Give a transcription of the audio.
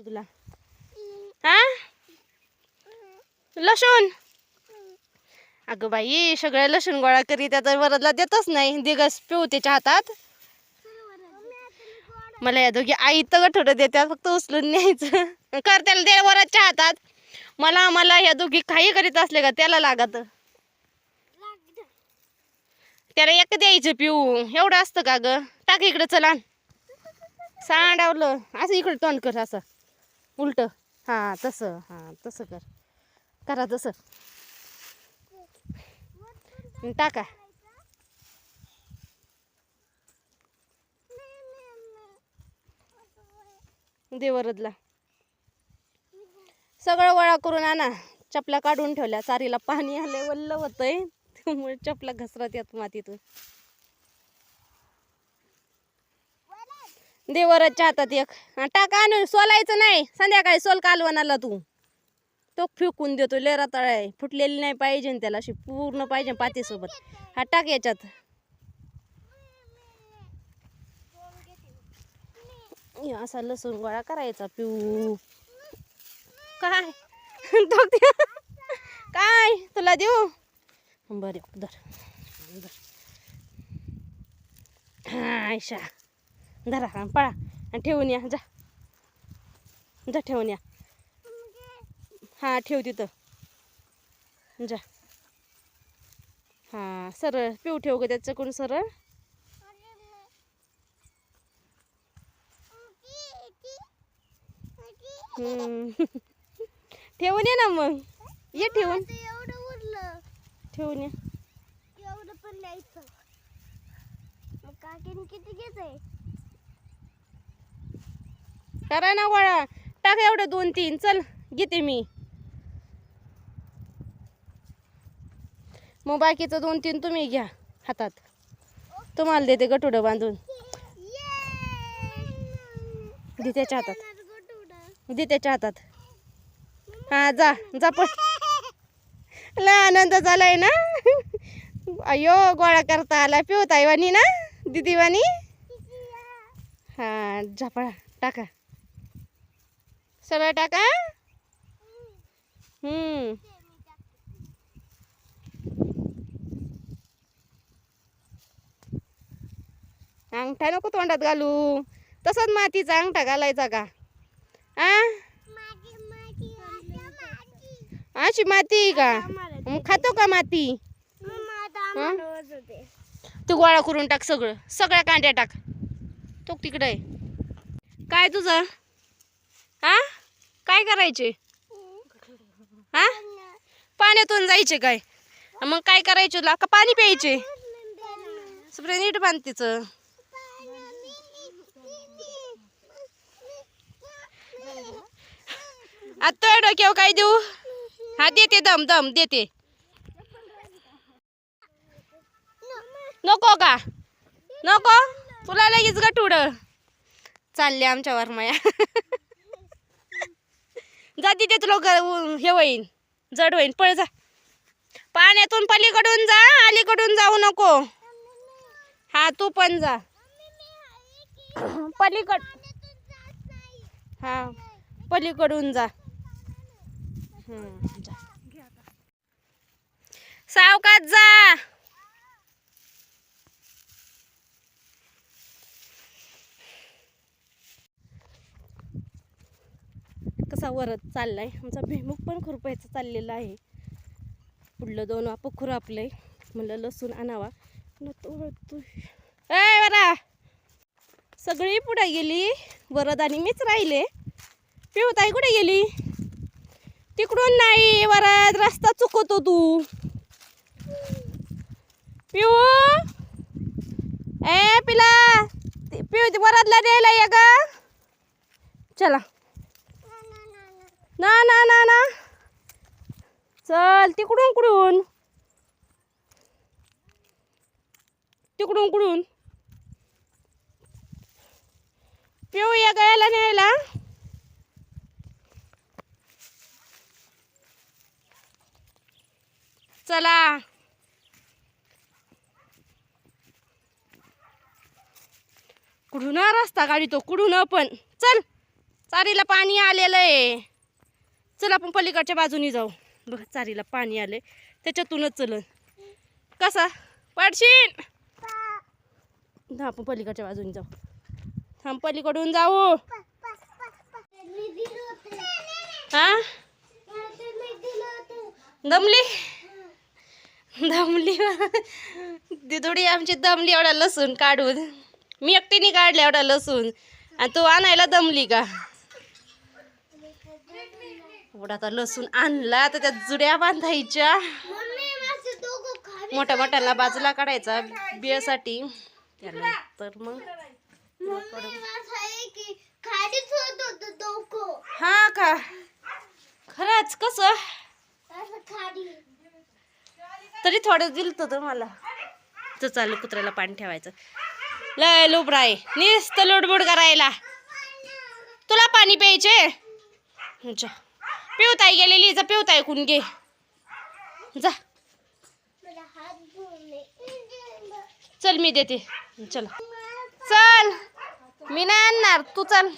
लागतं तुला. हा? लसूण? अगं बाई सगळं लसूण गोळा करी त्याचा वरदला देतच नाही. दिगस पिऊ त्याच्या हातात. मला या दोघी आई तर थोडं देतात फक्त उचलून न्यायचं. कर त्याला दे वराच्या हातात. मला मला या दोघी काही करीत असले का त्याला लागत. त्याला एक द्यायचं पिऊ. एवढं असतं का ग? टाक इकडं चला सांडावलं. असं इकडं तोंड कर असं. उलट. हां तसं हां तसं कर. करा तसं. टाका. देवरदला. सगळं गोळा करून आणा. चपला काढून ठेवल्या. चारीला पाणी आले वल्ल होतंय. त्यामुळे चपला घसरत येत मातीतून. देवराजच्या हातात एक. हा, टाक आणून सोलायचं नाही. संध्याकाळी सोल कालवणाला तू. तो फेकून देतो लेरा तळाय फुटलेली नाही पाहिजे त्याला अशी पूर्ण पाहिजे पातीसोबत. हा टाक याच्यात. हे असा लसूण गोळा करायचा पिऊ. काय? तो काय? तुला देऊ? बरे धर. धर. आयशा. धरा पळा आणि ठेवून या जा. जा ठेवून या. हा ठेव तिथं. जा. हा सरळ पिऊ ठेव ग त्याच्याकडून सरळ. हम्म. ठेवून ये ना मग. ये ठेवून. एवढं उरलं. ठेवून ये. एवढं पण लिहायचं मग काकीने किती घेतंय करा ना गोळा. टाक एवढं दोन तीन. चल घेते मी. मग बाकीचं दोन तीन तुम्ही घ्या हातात. तुम्हाला देते गटुडं बांधून. दे त्याच्या हातात. दे त्याच्या हातात. हा जा जा पण लय आनंद झालाय ना? अयो गोळा करता आला. पिवताय वाणी ना दिदी वाणी हा झापळा टाका. सगळं टाका. हम्म. अंगठा नको तोंडात घालू. तसंच मातीचा अंगठा घालायचा का? आ? अशी माती का? मग खातो का माती? तू गोळा करून टाक सगळं. सगळ्या कांड्या टाक. तो तिकडे काय तुझं? हा काय करायचे? हा? पाण्यातून जायचे काय? मग काय करायचे तुला? का पाणी प्यायचे? सुप्रे नीट बांध तिचं. आता डोक्यावर काय देऊ? हा देते दम दम देते. नको का? नको? तुला लगेच गटुड चालले आमच्यावर माया जा तिथे तुला ग- हे होईन जड होईन पळ जा. पाण्यातून पलीकडून जा अलीकडून जाऊ नको. हा तू पण जा. पलीकड हा पलीकडून जा. सावकात जा. असा वरत चाललाय. आमचा भिमुख पण खुरपायचं चाललेला आहे. पुढलं दोन वाप आहे म्हणलं लसूण आणावा. न तो ए बरा सगळी पुढे गेली. वरद आणि मीच राहिले. पिवताई कुठे गेली? तिकडून नाही वरद. रस्ता चुकवतो तू. पिऊ! ए पिला! पिऊ वरदला द्यायला ये ग. चला. ना ना ना ना. चल तिकडून कुडून तिकडून कुडून पिऊ या गयाला न्यायला. चला. कुठून रस्ता गाडी तो कुठून पण? चल चारीला पाणी आलेलं आहे. चल आपण पलीकडच्या बाजूनी जाऊ. बघ चारीला पाणी आले त्याच्यातूनच चलन. कसा? पाडशीन हा आपण पलीकडच्या बाजूनी जाऊ. थांब पलीकडून जाऊ. हा? दमली? दमली? दिदुडी आमची दमली एवढा लसूण काढून. मी एकटीने काढल्या एवढा लसूण. आणि तू आणायला दमली का? एवढा आता लसूण आणला तर त्या जुड्या बांधायच्या. मोठ्या मोठ्याला बाजूला काढायचा बियासाठी त्यानंतर मग हा का? खरंच कसं? तरी थोडं दिलं होतं मला. तर चालू कुत्र्याला पाणी ठेवायचं. लय आहे नुसतं लुडबुड करायला. तुला पाणी प्यायचे? जा. पिवताई गेलेली जा पिवताई कुण घे. जा. चल मी देते. चल. चल. मी नाही आणणार. तू चल.